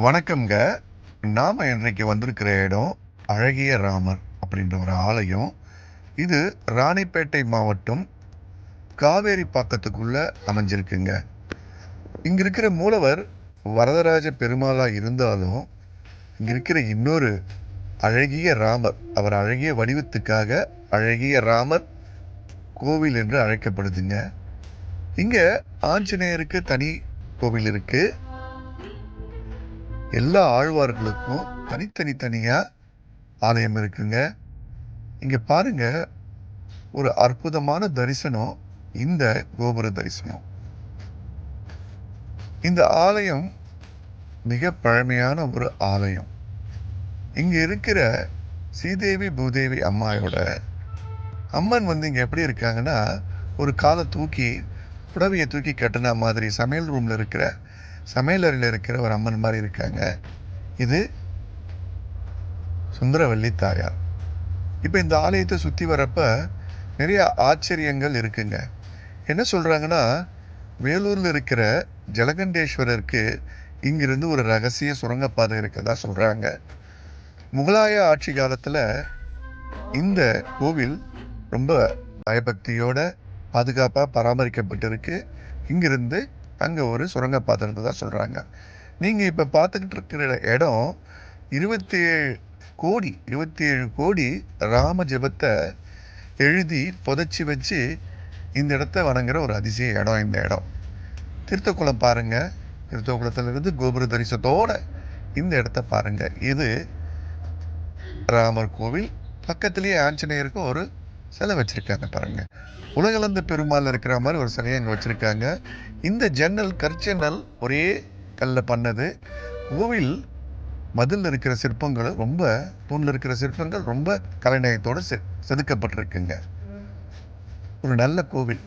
வணக்கம்ங்க. நாம் இன்றைக்கு வந்திருக்கிற இடம் அழகிய ராமர் அப்படின்ற ஒரு ஆலயம். இது ராணிப்பேட்டை மாவட்டம் காவேரி பாக்கத்துக்குள்ள அமைஞ்சிருக்குங்க. இங்கே இருக்கிற மூலவர் வரதராஜ பெருமாளாக இருந்தாலும் இங்கே இருக்கிற இன்னொரு அழகிய ராமர் அவர் அழகிய வடிவத்துக்காக அழகிய ராமர் கோவில் என்று அழைக்கப்படுதுங்க. இங்கே ஆஞ்சநேயருக்கு தனி கோவில் இருக்குது எல்லா ஆழ்வார்களுக்கும் தனித்தனி தனியாக ஆலயம் இருக்குங்க. இங்கே பாருங்க ஒரு அற்புதமான தரிசனம் இந்த கோபுர தரிசனம். இந்த ஆலயம் மிக பழமையான ஒரு ஆலயம். இங்கே இருக்கிற ஸ்ரீதேவி பூதேவி அம்மாயோட அம்மன் வந்து இங்கே எப்படி இருக்காங்கன்னா ஒரு காலை தூக்கி புடவையை தூக்கி கட்டின மாதிரி சமையல் ரூமில் இருக்கிற சமையலறையில் இருக்கிற ஒரு அம்மன் மாதிரி இருக்காங்க. இது சுந்தரவல்லி தாயார். இப்போ இந்த ஆலயத்தை சுற்றி வரப்ப நிறைய ஆச்சரியங்கள் இருக்குங்க. என்ன சொல்றாங்கன்னா வேலூர்ல இருக்கிற ஜலகண்டேஸ்வரருக்கு இங்கிருந்து ஒரு ரகசிய சுரங்கப்பாதை இருக்கதா சொல்றாங்க. முகலாய ஆட்சி காலத்துல இந்த கோவில் ரொம்ப பயபக்தியோட பாதுகாப்பா பராமரிக்கப்பட்டிருக்கு. இங்கிருந்து அங்கே ஒரு சுரங்கப்பாதை இருந்ததாக சொல்கிறாங்க நீங்கள் இப்போ பார்த்துக்கிட்டு இருக்கிற இடம் இருபத்தி ஏழு கோடி இருபத்தி ஏழு கோடி ராம ஜபத்தை எழுதி புதைச்சி வச்சு இந்த இடத்த வணங்குற ஒரு அதிசய இடம் இந்த இடம். திருத்தக்குளம் பாருங்கள் திருத்தக்குளத்திலிருந்து கோபுர தரிசனத்தோட இந்த இடத்த பாருங்கள் இது ராமர் கோவில். பக்கத்துலேயே ஆஞ்சநேயருக்கு ஒரு சிலை வச்சுருக்காங்க பாருங்கள் உலகளந்த பெருமாள் இருக்கிற மாதிரி ஒரு சிலையை அங்க வச்சுருக்காங்க. இந்த ஜன்னல் கற்சன்னல் ஒரே கல்ல பண்ணது. கோவில் மதில் இருக்கிற சிற்பங்கள் ரொம்ப தூணில் இருக்கிற சிற்பங்கள் ரொம்ப கலைநயத்தோடு செ செதுக்கப்பட்டிருக்குங்க. ஒரு நல்ல கோவில்.